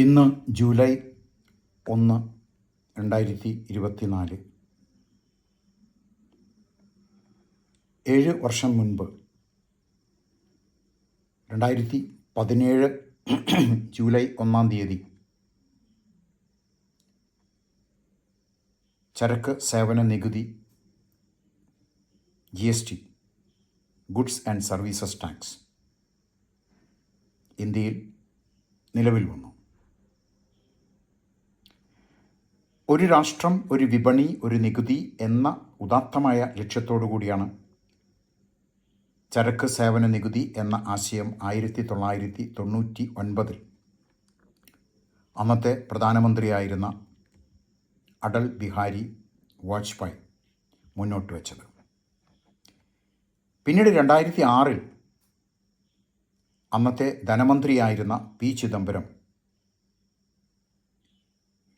ഇന്ന് ജൂലൈ ഒന്ന് രണ്ടായിരത്തി ഇരുപത്തിനാല്. ഏഴ് വർഷം മുൻപ് രണ്ടായിരത്തി പതിനേഴ് ജൂലൈ ഒന്നാം തീയതി ചരക്ക് സേവന നികുതി G S T goods and services tax ഇന്ത്യയിൽ നിലവിൽ വന്നു. ഒരു രാഷ്ട്രം ഒരു വിപണി ഒരു നികുതി എന്ന ഉദാത്തമായ ലക്ഷ്യത്തോടു കൂടിയാണ് ചരക്ക് സേവന നികുതി എന്ന ആശയം ആയിരത്തി തൊള്ളായിരത്തി തൊണ്ണൂറ്റി ഒൻപതിൽ അന്നത്തെ പ്രധാനമന്ത്രിയായിരുന്ന അടൽ ബിഹാരി വാജ്പേയി മുന്നോട്ട് വച്ചത്. പിന്നീട് രണ്ടായിരത്തി ആറിൽ അന്നത്തെ ധനമന്ത്രിയായിരുന്ന പി ചിദംബരം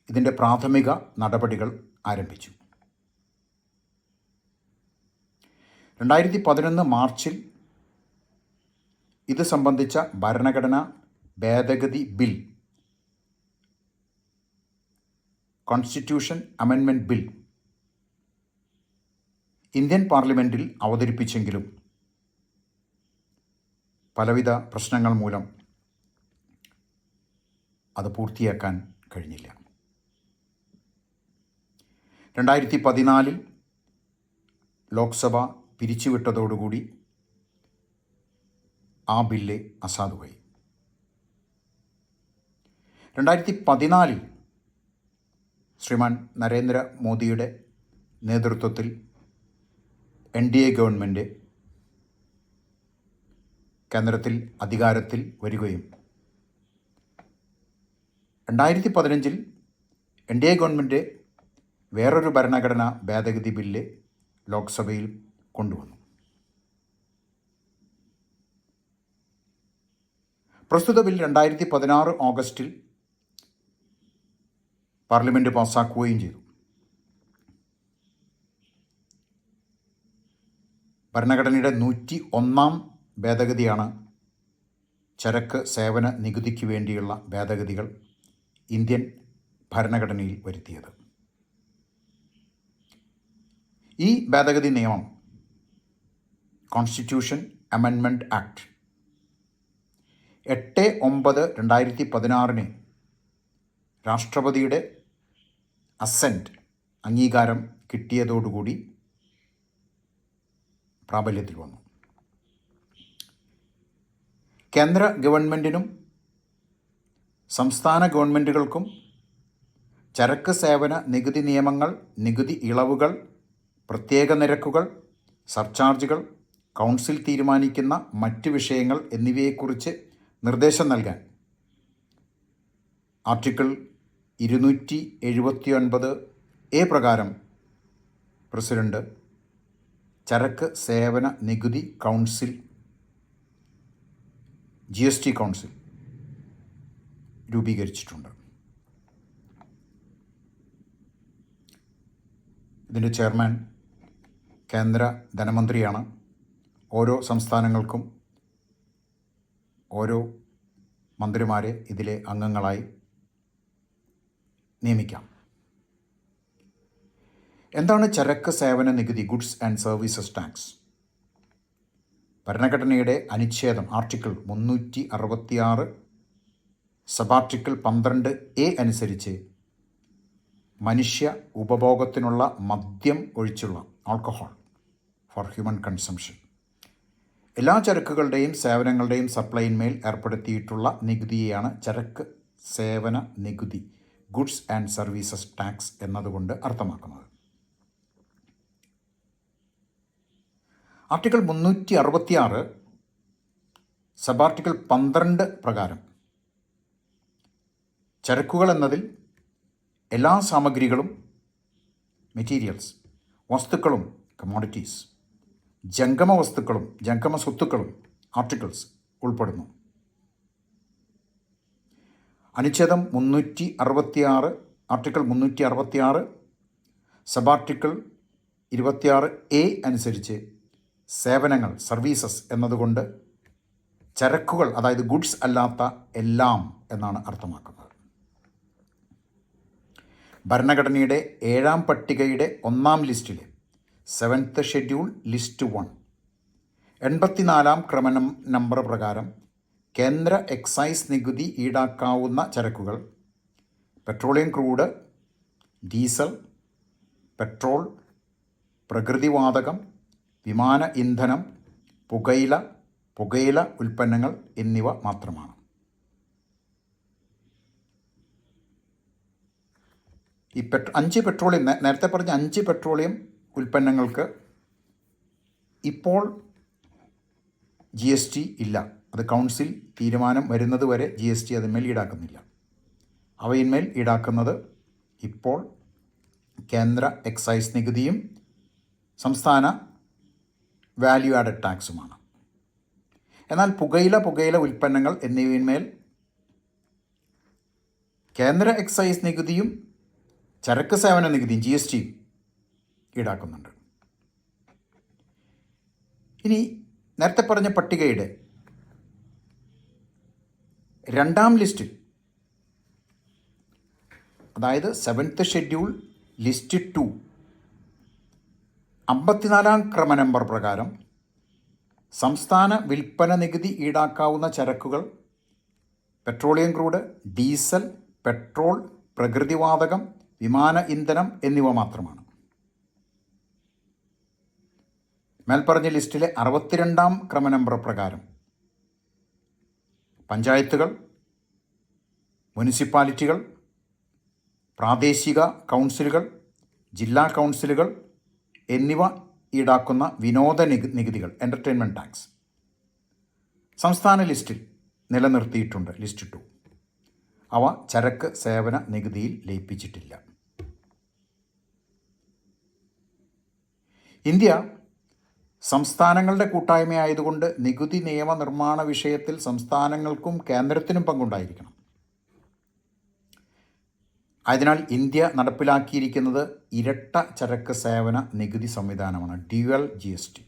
ഇതിന്റെ പ്രാഥമിക നടപടികൾ ആരംഭിച്ചു. രണ്ടായിരത്തി പതിനൊന്ന് മാർച്ചിൽ ഇത് സംബന്ധിച്ച ഭരണഘടന ഭേദഗതി ബിൽ കോൺസ്റ്റിറ്റ്യൂഷൻ അമെൻമെന്റ് ബിൽ ഇന്ത്യൻ പാർലമെന്റിൽ അവതരിപ്പിച്ചെങ്കിലും പലവിധ പ്രശ്നങ്ങൾ മൂലം അത് പൂർത്തിയാക്കാൻ കഴിഞ്ഞില്ല. രണ്ടായിരത്തി പതിനാലിൽ ലോക്സഭ പിരിച്ചുവിട്ടതോടുകൂടി ആ ബില്ല് അസാധുവായി. രണ്ടായിരത്തി പതിനാലിൽ ശ്രീമാൻ നരേന്ദ്ര മോദിയുടെ നേതൃത്വത്തിൽ എൻ ഡി എ ഗവൺമെന്റ് കേന്ദ്രത്തിൽ അധികാരത്തിൽ വരികയും രണ്ടായിരത്തി പതിനഞ്ചിൽ എൻ ഡി എ ഗവൺമെന്റ് വേറൊരു ഭരണഘടനാ ഭേദഗതി ബില്ല് ലോക്സഭയിൽ കൊണ്ടുവന്നു. പ്രസ്തുത ബിൽ രണ്ടായിരത്തി പതിനാറ് ഓഗസ്റ്റിൽ പാർലമെന്റ് പാസ്സാക്കുകയും ചെയ്തു. ഭരണഘടനയുടെ നൂറ്റി ഒന്നാം ഭേദഗതിയാണ് ചരക്ക് സേവന നികുതിക്ക് വേണ്ടിയുള്ള ഭേദഗതികൾ ഇന്ത്യൻ ഭരണഘടനയിൽ വരുത്തിയത്. ഈ ഭേദഗതി നിയമം കോൺസ്റ്റിറ്റ്യൂഷൻ അമെൻമെന്റ് ആക്ട് എട്ട് ഒമ്പത് രണ്ടായിരത്തി പതിനാറിന് രാഷ്ട്രപതിയുടെ അസെന്റ് അംഗീകാരം കിട്ടിയതോടുകൂടി പ്രാബല്യത്തിൽ വന്നു. കേന്ദ്ര ഗവൺമെന്റിനും സംസ്ഥാന ഗവൺമെന്റുകൾക്കും ചരക്ക് സേവന നികുതി നിയമങ്ങൾ നികുതി ഇളവുകൾ പ്രത്യേക നിരക്കുകൾ സർചാർജുകൾ കൗൺസിൽ തീരുമാനിക്കുന്ന മറ്റ് വിഷയങ്ങൾ എന്നിവയെക്കുറിച്ച് നിർദ്ദേശം നൽകാൻ. ആർട്ടിക്കിൾ ഇരുന്നൂറ്റി എഴുപത്തി ഒൻപത് എ പ്രകാരം പ്രസിഡന്റ് ചരക്ക് സേവന നികുതി council G S T council രൂപീകരിച്ചിട്ടുണ്ട്. ഇതിന്റെ ചെയർമാൻ കേന്ദ്ര ധനമന്ത്രിയാണ്. ഓരോ സംസ്ഥാനങ്ങൾക്കും ഓരോ മന്ത്രിമാരെ ഇതിലെ അംഗങ്ങളായി നിയമിക്കാം. എന്താണ് ചരക്ക് സേവന നികുതി ഗുഡ്സ് ആൻഡ് സർവീസസ് ടാക്സ്? ഭരണഘടനയുടെ അനുച്ഛേദം ആർട്ടിക്കിൾ മുന്നൂറ്റി അറുപത്തിയാറ് സബാർട്ടിക്കിൾ പന്ത്രണ്ട് എ അനുസരിച്ച് മനുഷ്യ ഉപഭോഗത്തിനുള്ള മദ്യം ഒഴിച്ചുള്ള ആൾക്കഹോൾ. ഫോർ ഹ്യൂമൻ കൺസംഷൻ എല്ലാ ചരക്കുകളുടെയും സേവനങ്ങളുടെയും സപ്ലൈയിന്മേൽ ഏർപ്പെടുത്തിയിട്ടുള്ള നികുതിയെയാണ് ചരക്ക് സേവന നികുതി ഗുഡ്സ് ആൻഡ് സർവീസസ് ടാക്സ് എന്നതുകൊണ്ട് അർത്ഥമാക്കുന്നത്. ആർട്ടിക്കിൾ മുന്നൂറ്റി അറുപത്തിയാറ് സബ് ആർട്ടിക്കിൾ പന്ത്രണ്ട് പ്രകാരം ചരക്കുകൾ എന്നതിൽ എല്ലാ സാമഗ്രികളും മെറ്റീരിയൽസ് വസ്തുക്കളും കമോഡിറ്റീസ് ജംഗമ വസ്തുക്കളും ജംഗമ സ്വത്തുക്കളും ആർട്ടിക്കിൾസ് ഉൾപ്പെടുന്നു. അനുച്ഛേദം മുന്നൂറ്റി അറുപത്തിയാറ് ആർട്ടിക്കിൾ മുന്നൂറ്റി അറുപത്തിയാറ് സബ് ആർട്ടിക്കിൾ ഇരുപത്തിയാറ് എ അനുസരിച്ച് സേവനങ്ങൾ സർവീസസ് എന്നതുകൊണ്ട് ചരക്കുകൾ അതായത് ഗുഡ്സ് അല്ലാത്ത എല്ലാം എന്നാണ് അർത്ഥമാക്കുന്നത്. ഭരണഘടനയുടെ ഏഴാം പട്ടികയുടെ ഒന്നാം ലിസ്റ്റിലെ സെവൻത്ത് ഷെഡ്യൂൾ ലിസ്റ്റ് വൺ. എൺപത്തിനാലാം ക്രമനം നമ്പർ പ്രകാരം കേന്ദ്ര എക്സൈസ് നികുതി ഈടാക്കാവുന്ന ചരക്കുകൾ പെട്രോളിയം ക്രൂഡ് ഡീസൽ പെട്രോൾ പ്രകൃതിവാതകം വിമാന ഇന്ധനം പുകയില പുകയില ഉൽപ്പന്നങ്ങൾ എന്നിവ മാത്രമാണ്. ഈ പെട്രോ അഞ്ച് പെട്രോളിയം നേരത്തെ പറഞ്ഞ അഞ്ച് പെട്രോളിയം ഉൽപ്പന്നങ്ങൾക്ക് ഇപ്പോൾ ജി എസ് ടി ഇല്ല. അത് കൗൺസിൽ തീരുമാനം വരുന്നത് വരെ ജി എസ് ടി അതിന്മേൽ ഈടാക്കുന്നില്ല. അവയിന്മേൽ ഈടാക്കുന്നത് ഇപ്പോൾ കേന്ദ്ര എക്സൈസ് നികുതിയും സംസ്ഥാന വാല്യൂ ആഡഡ് ടാക്സുമാണ് എന്നാൽ പുകയില പുകയില ഉൽപ്പന്നങ്ങൾ എന്നിവയിന്മേൽ കേന്ദ്ര എക്സൈസ് നികുതിയും ചരക്ക് സേവന നികുതിയും ജി എസ് ടിയും ഈടാക്കുന്നുണ്ട്. ഇനി നേരത്തെ പറഞ്ഞ പട്ടികയുടെ രണ്ടാം ലിസ്റ്റിൽ അതായത് സെവൻത്ത് ഷെഡ്യൂൾ ലിസ്റ്റ് ടു അമ്പത്തിനാലാം ക്രമ നമ്പർ പ്രകാരം സംസ്ഥാന വിൽപ്പന നികുതി ഈടാക്കാവുന്ന ചരക്കുകൾ പെട്രോളിയം ക്രൂഡ് ഡീസൽ പെട്രോൾ പ്രകൃതിവാതകം വിമാന ഇന്ധനം എന്നിവ മാത്രമാണ്. മേൽപ്പറഞ്ഞ ലിസ്റ്റിലെ അറുപത്തിരണ്ടാം ക്രമ നമ്പർ പ്രകാരം പഞ്ചായത്തുകൾ മുനിസിപ്പാലിറ്റികൾ പ്രാദേശിക കൗൺസിലുകൾ ജില്ലാ കൗൺസിലുകൾ എന്നിവ ഈടാക്കുന്ന വിനോദ നികു നികുതികൾ എന്റർടൈൻമെന്റ് ടാക്സ് സംസ്ഥാന ലിസ്റ്റിൽ നിലനിർത്തിയിട്ടുണ്ട് ലിസ്റ്റ് ടു. അവ ചരക്ക് സേവന നികുതിയിൽ ലയിപ്പിച്ചിട്ടില്ല. ഇന്ത്യ സംസ്ഥാനങ്ങളുടെ കൂട്ടായ്മയായതുകൊണ്ട് നികുതി നിയമനിർമ്മാണ വിഷയത്തിൽ സംസ്ഥാനങ്ങൾക്കും കേന്ദ്രത്തിനും പങ്കുണ്ടായിരിക്കണം. അതിനാൽ ഇന്ത്യ നടപ്പിലാക്കിയിരിക്കുന്നത് ഇരട്ട ചരക്ക് സേവന നികുതി സംവിധാനമാണ് ഡ്യുവൽ ജി എസ് ടി.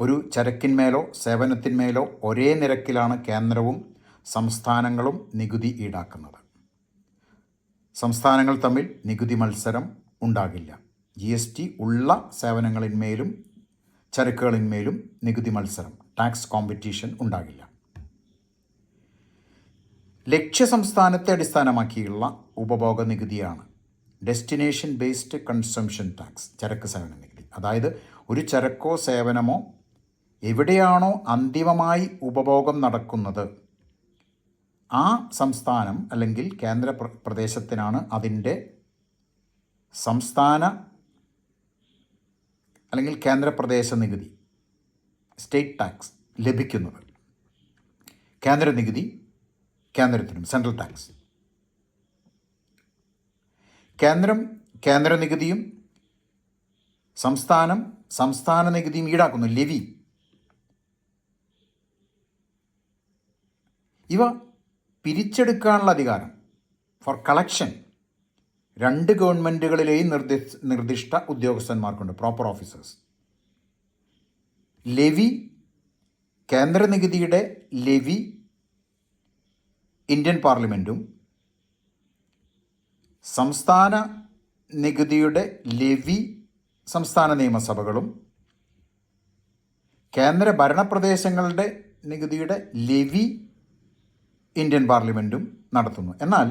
ഒരു ചരക്കിന്മേലോ സേവനത്തിന്മേലോ ഒരേ നിരക്കിലാണ് കേന്ദ്രവും സംസ്ഥാനങ്ങളും നികുതി ഈടാക്കുന്നത്. സംസ്ഥാനങ്ങൾ തമ്മിൽ നികുതി മത്സരം ഉണ്ടാകില്ല. ജി എസ് ടി ഉള്ള സേവനങ്ങളിന്മേലും ചരക്കുകളിന്മേലും നികുതി മത്സരം ടാക്സ് കോമ്പറ്റീഷൻ ഉണ്ടാകില്ല. ലക്ഷ്യ സംസ്ഥാനത്തെ അടിസ്ഥാനമാക്കിയുള്ള ഉപഭോഗ നികുതിയാണ് ഡെസ്റ്റിനേഷൻ ബേസ്ഡ് കൺസംഷൻ ടാക്സ് ചരക്ക് സേവന നികുതി. അതായത് ഒരു ചരക്കോ സേവനമോ എവിടെയാണോ അന്തിമമായി ഉപഭോഗം നടക്കുന്നത് ആ സംസ്ഥാനം അല്ലെങ്കിൽ കേന്ദ്ര പ്ര- പ്രദേശത്തിനാണ് അതിന്റെ സംസ്ഥാന അല്ലെങ്കിൽ കേന്ദ്രപ്രദേശ നികുതി സ്റ്റേറ്റ് ടാക്സ് ലഭിക്കുന്നത്. കേന്ദ്ര നികുതി കേന്ദ്രത്തിനും സെൻട്രൽ ടാക്സ് കേന്ദ്രം കേന്ദ്ര നികുതിയും സംസ്ഥാനം സംസ്ഥാന നികുതിയും ഈടാക്കുന്നു ലെവി. ഇവ പിരിച്ചെടുക്കാനുള്ള അധികാരം ഫോർ കളക്ഷൻ രണ്ട് ഗവൺമെന്റുകളിലെയും നിർദ്ദി നിർദ്ദിഷ്ട ഉദ്യോഗസ്ഥന്മാർക്കുണ്ട് പ്രോപ്പർ ഓഫീസേഴ്സ് ലെവി കേന്ദ്ര നികുതിയുടെ ലെവി ഇന്ത്യൻ പാർലമെന്റും സംസ്ഥാന നികുതിയുടെ ലെവി സംസ്ഥാന നിയമസഭകളും കേന്ദ്ര ഭരണപ്രദേശങ്ങളുടെ നികുതിയുടെ ലെവി ഇന്ത്യൻ പാർലമെന്റും നടത്തുന്നു. എന്നാൽ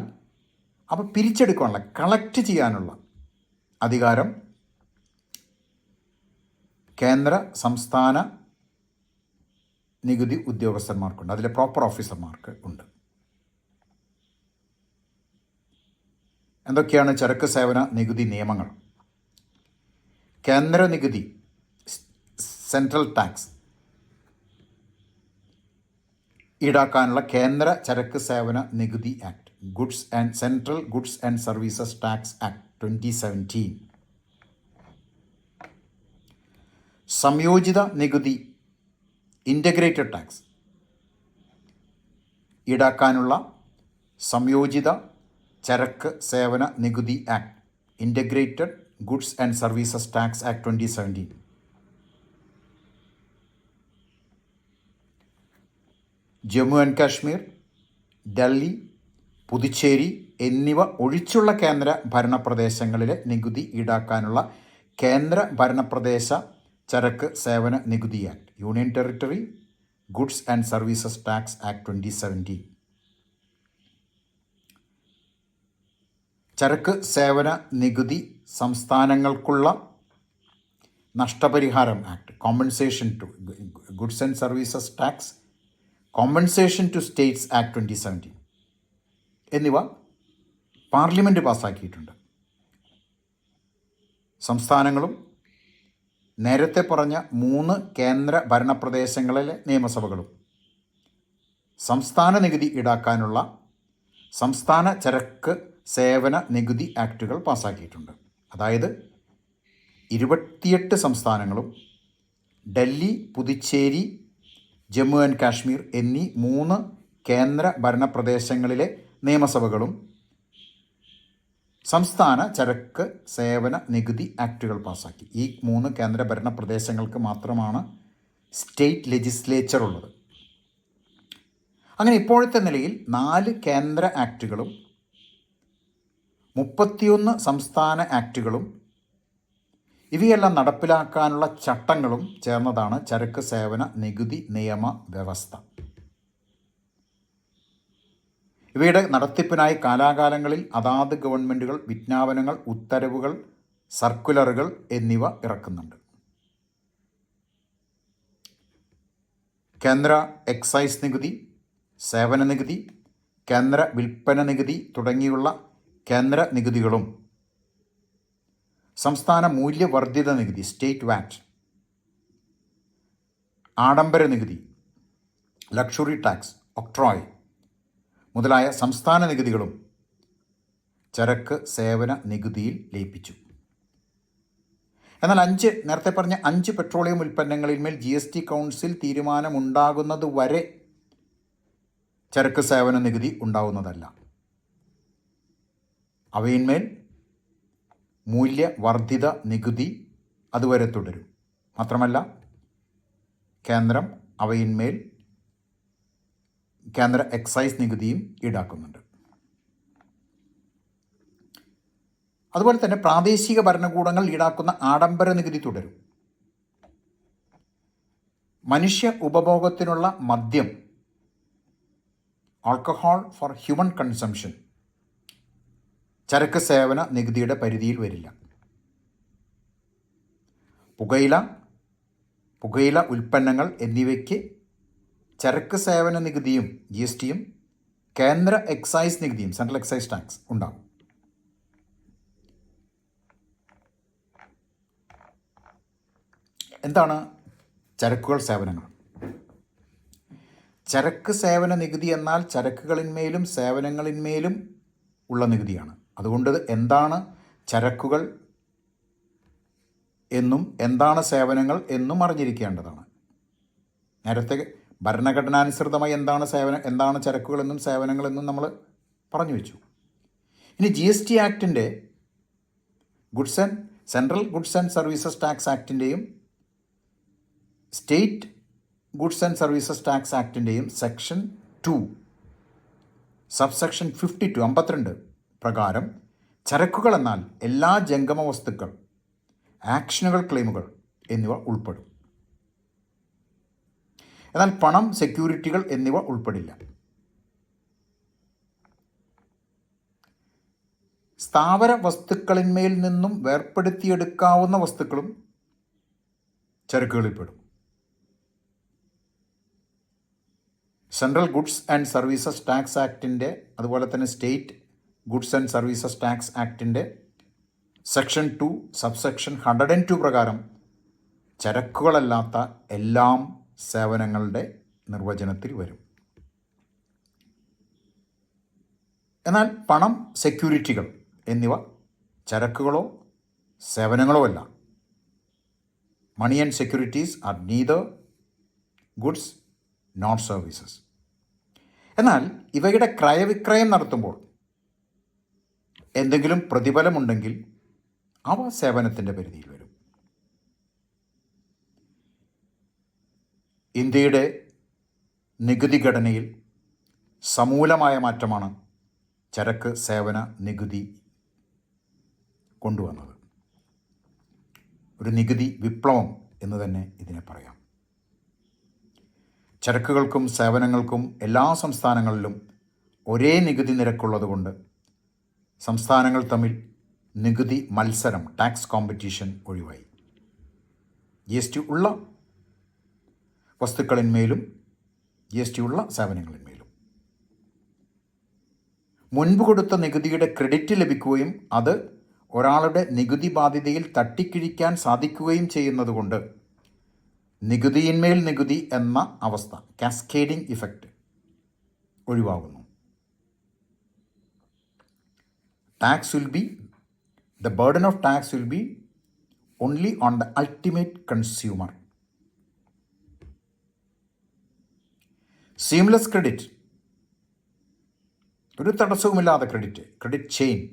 അവ പിരിച്ചെടുക്കാനുള്ള കളക്ട് ചെയ്യാനുള്ള അധികാരം കേന്ദ്ര സംസ്ഥാന നികുതി ഉദ്യോഗസ്ഥന്മാർക്കുണ്ട്. അതിലെ പ്രോപ്പർ ഓഫീസർമാർക്ക് ഉണ്ട്. എന്തൊക്കെയാണ് ചരക്ക് സേവന നികുതി നിയമങ്ങൾ? കേന്ദ്ര നികുതി സെൻട്രൽ ടാക്സ് ഈടാക്കാനുള്ള കേന്ദ്ര ചരക്ക് സേവന നികുതി act goods and central goods and services tax act twenty seventeen. സംയോജിത നികുതി ഇന്റഗ്രേറ്റഡ് ടാക്സ് ഈടാക്കാനുള്ള സംയോജിത ചരക്ക് സേവന നികുതി act integrated goods and services tax act twenty seventeen. Jammu and Kashmir Delhi Puducherry എന്നിവ ഒഴിച്ചുള്ള കേന്ദ്ര ഭരണപ്രദേശങ്ങളിലെ നികുതി ഈടാക്കാനുള്ള കേന്ദ്ര ഭരണപ്രദേശ ചരക്ക് സേവന നികുതി act union territory goods and services tax act twenty seventeen ചരക്ക് സേവന നികുതി സംസ്ഥാനങ്ങൾക്കുള്ള നഷ്ടപരിഹാരം act compensation to goods and services tax compensation to states act twenty seventeen എന്നിവ പാർലമെന്റ് പാസ്സാക്കിയിട്ടുണ്ട്. സംസ്ഥാനങ്ങളും നേരത്തെ പറഞ്ഞ മൂന്ന് കേന്ദ്ര ഭരണപ്രദേശങ്ങളിലെ നിയമസഭകളും സംസ്ഥാന നികുതി ഈടാക്കാനുള്ള സംസ്ഥാന ചരക്ക് സേവന നികുതി ആക്റ്റുകൾ പാസ്സാക്കിയിട്ടുണ്ട്. അതായത് ഇരുപത്തിയെട്ട് സംസ്ഥാനങ്ങളും ഡൽഹി പുതുച്ചേരി ജമ്മു ആൻഡ് കാശ്മീർ എന്നീ മൂന്ന് കേന്ദ്ര ഭരണപ്രദേശങ്ങളിലെ നിയമസഭകളും സംസ്ഥാന ചരക്ക് സേവന നികുതി ആക്റ്റുകൾ പാസാക്കി. ഈ മൂന്ന് കേന്ദ്ര ഭരണ പ്രദേശങ്ങൾക്ക് മാത്രമാണ് സ്റ്റേറ്റ് ലെജിസ്ലേച്ചർ ഉള്ളത് അങ്ങനെ ഇപ്പോഴത്തെ നിലയിൽ നാല് കേന്ദ്ര ആക്റ്റുകളും മുപ്പത്തിയൊന്ന് സംസ്ഥാന ആക്റ്റുകളും ഇവയെല്ലാം നടപ്പിലാക്കാനുള്ള ചട്ടങ്ങളും ചേർന്നതാണ് ചരക്ക് സേവന നികുതി നിയമ വ്യവസ്ഥ ഇവയുടെ നടത്തിപ്പിനായി കാലാകാലങ്ങളിൽ അതാത് ഗവൺമെന്റുകൾ വിജ്ഞാപനങ്ങൾ ഉത്തരവുകൾ സർക്കുലറുകൾ എന്നിവ ഇറക്കുന്നുണ്ട്. കേന്ദ്ര എക്സൈസ് നികുതി സേവന നികുതി കേന്ദ്ര വിൽപ്പന നികുതി തുടങ്ങിയുള്ള കേന്ദ്ര നികുതികളും സംസ്ഥാന മൂല്യവർദ്ധിത നികുതി സ്റ്റേറ്റ് വാറ്റ് ആഡംബര നികുതി ലക്ഷറി ടാക്സ് ഒക്ട്രോയ് മുതലായ സംസ്ഥാന നികുതികളും ചരക്ക് സേവന നികുതിയിൽ ലയിപ്പിച്ചു. എന്നാൽ അഞ്ച് നേരത്തെ പറഞ്ഞ അഞ്ച് പെട്രോളിയം ഉൽപ്പന്നങ്ങളിന്മേൽ ജി എസ് ടി കൗൺസിൽ തീരുമാനമുണ്ടാകുന്നത് വരെ ചരക്ക് സേവന നികുതി ഉണ്ടാവുന്നതല്ല. അവയിന്മേൽ മൂല്യവർദ്ധിത നികുതി അതുവരെ തുടരും. മാത്രമല്ല കേന്ദ്രം അവയിന്മേൽ കേന്ദ്ര എക്സൈസ് നികുതിയും ഈടാക്കുന്നുണ്ട്. അതുപോലെ തന്നെ പ്രാദേശിക ഭരണകൂടങ്ങൾ ഈടാക്കുന്ന ആഡംബര നികുതി തുടരും. മനുഷ്യ ഉപഭോഗത്തിനുള്ള മദ്യം ആൾക്കഹോൾ ഫോർ ഹ്യൂമൻ കൺസംഷൻ ചരക്ക് സേവന നികുതിയുടെ പരിധിയിൽ വരില്ല. പുകയില പുകയില ഉൽപ്പന്നങ്ങൾ എന്നിവയ്ക്ക് ചരക്ക് സേവന നികുതിയും ജി എസ് ടിയും കേന്ദ്ര എക്സൈസ് നികുതിയും സെൻട്രൽ എക്സൈസ് ടാക്സ് ഉണ്ടാകും എന്താണ് ചരക്കുകൾ സേവനങ്ങൾ? ചരക്ക് സേവന നികുതി എന്നാൽ ചരക്കുകളിന്മേലും സേവനങ്ങളിന്മേലും ഉള്ള നികുതിയാണ്. അതുകൊണ്ട് എന്താണ് ചരക്കുകൾ എന്നും എന്താണ് സേവനങ്ങൾ എന്നും അറിഞ്ഞിരിക്കേണ്ടതാണ്. നേരത്തെ ഭരണഘടനാനുസൃതമായി എന്താണ് സേവനം എന്താണ് ചരക്കുകളെന്നും സേവനങ്ങളെന്നും നമ്മൾ പറഞ്ഞു വെച്ചു. ഇനി G S T ആക്ടിന്റെ goods and central goods and services tax ആക്ടിന്റെയും state goods and services tax ആക്ടിന്റെയും section two subsection fifty two അമ്പത്തിരണ്ട് പ്രകാരം ചരക്കുകൾ എന്നാൽ എല്ലാ ജംഗമ വസ്തുക്കൾ ആക്ഷനുകൾ ക്ലെയിമുകൾ എന്നിവ ഉൾപ്പെടും. എന്നാൽ പണം സെക്യൂരിറ്റികൾ എന്നിവ ഉൾപ്പെടില്ല. സ്ഥാവര വസ്തുക്കളിന്മേൽ നിന്നും വേർപ്പെടുത്തിയെടുക്കാവുന്ന വസ്തുക്കളും ചരക്കുകളിൽപ്പെടും. Central goods and services tax ആക്ടിന്റെ അതുപോലെ തന്നെ state goods and services tax ആക്ടിന്റെ section two subsection hundred and two പ്രകാരം ചരക്കുകളല്ലാത്ത എല്ലാം സേവനങ്ങളുടെ നിർവചനത്തിൽ വരും. എന്നാൽ പണം സെക്യൂരിറ്റികൾ എന്നിവ ചരക്കുകളോ സേവനങ്ങളോ അല്ല. Money and securities are neither goods not services എന്നാൽ ഇവയുടെ ക്രയവിക്രയം നടത്തുമ്പോൾ എന്തെങ്കിലും പ്രതിഫലമുണ്ടെങ്കിൽ അവ സേവനത്തിന്റെ പരിധിയിൽ വരും. ഇന്ത്യയുടെ നികുതി ഘടനയിൽ സമൂലമായ മാറ്റമാണ് ചരക്ക് സേവന നികുതി കൊണ്ടുവന്നത്. ഒരു നികുതി വിപ്ലവം എന്ന് തന്നെ ഇതിനെ പറയാം. ചരക്കുകൾക്കും സേവനങ്ങൾക്കും എല്ലാ സംസ്ഥാനങ്ങളിലും ഒരേ നികുതി നിരക്കുള്ളതുകൊണ്ട് സംസ്ഥാനങ്ങൾ തമ്മിൽ നികുതി മത്സരം ടാക്സ് കോമ്പറ്റീഷൻ ഒഴിവായി. ജി എസ് ടി ഉള്ള വസ്തുക്കളിന്മേലും ജി എസ് ടി ഉള്ള സേവനങ്ങളിന്മേലും. മുൻപ് കൊടുത്ത നികുതിയുടെ ക്രെഡിറ്റ് ലഭിക്കുകയും അത് ഒരാളുടെ നികുതി ബാധ്യതയിൽ തട്ടിക്കിഴിക്കാൻ സാധിക്കുകയും ചെയ്യുന്നതുകൊണ്ട് നികുതിയിന്മേൽ നികുതി എന്ന അവസ്ഥ cascading effect ഒഴിവാകുന്നു. Tax will be the burden of tax will be only on the ultimate consumer seamless credit ഒരു തടസ്സവുമില്ലാതെ ക്രെഡിറ്റ് ക്രെഡിറ്റ് ചെയിൻ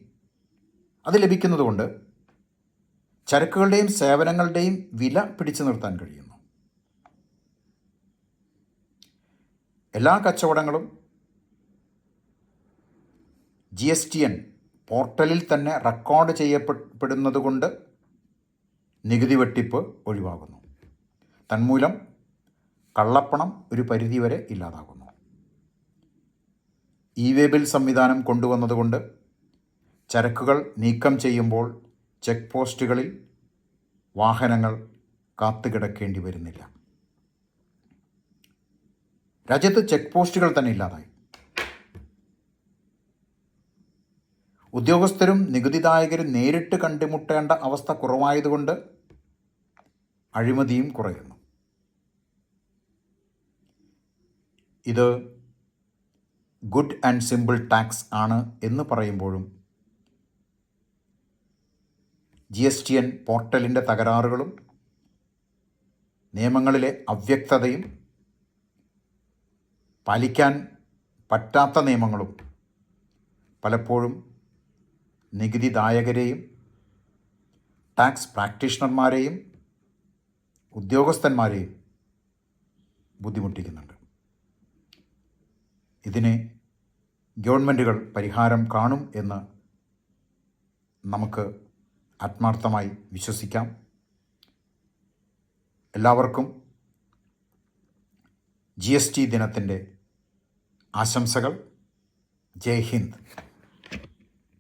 അത് ലഭിക്കുന്നതുകൊണ്ട് ചരക്കുകളുടെയും സേവനങ്ങളുടെയും വില പിടിച്ചു നിർത്താൻ കഴിയുന്നു. എല്ലാ കച്ചവടങ്ങളും ജി എസ് ടി എൻ പോർട്ടലിൽ തന്നെ റെക്കോർഡ് ചെയ്യപ്പെടുന്നതുകൊണ്ട് നികുതി വെട്ടിപ്പ് ഒഴിവാകുന്നു. തന്മൂലം കള്ളപ്പണം ഒരു പരിധിവരെ ഇല്ലാതാകുന്നു. ഇ വേ ബിൽ സംവിധാനം കൊണ്ടുവന്നതുകൊണ്ട് ചരക്കുകൾ നീക്കം ചെയ്യുമ്പോൾ ചെക്ക് പോസ്റ്റുകളിൽ വാഹനങ്ങൾ കാത്തുകിടക്കേണ്ടി വരുന്നില്ല. രാജ്യത്ത് ചെക്ക് പോസ്റ്റുകൾ തന്നെ ഇല്ലാതായി. ഉദ്യോഗസ്ഥരും നികുതിദായകരും നേരിട്ട് കണ്ടുമുട്ടേണ്ട അവസ്ഥ കുറവായതുകൊണ്ട് അഴിമതിയും കുറയുന്നു. ഇത് ഗുഡ് ആൻഡ് സിമ്പിൾ ടാക്സ് ആണ് എന്ന് പറയുമ്പോഴും ജി എസ് ടി എൻ പോർട്ടലിന്റെ തകരാറുകളും നിയമങ്ങളിലെ അവ്യക്തതയും പാലിക്കാൻ പറ്റാത്ത നിയമങ്ങളും പലപ്പോഴും നികുതിദായകരെയും ടാക്സ് പ്രാക്ടീഷണർമാരെയും ഉദ്യോഗസ്ഥന്മാരെയും ബുദ്ധിമുട്ടിക്കുന്നുണ്ട്. ഇതിന് ഗവൺമെന്റുകൾ പരിഹാരം കാണും എന്ന് നമുക്ക് ആത്മാർത്ഥമായി വിശ്വസിക്കാം. എല്ലാവർക്കും ജി എസ് ടി ദിനത്തിന്റെ ആശംസകൾ. ജയ് ഹിന്ദ്.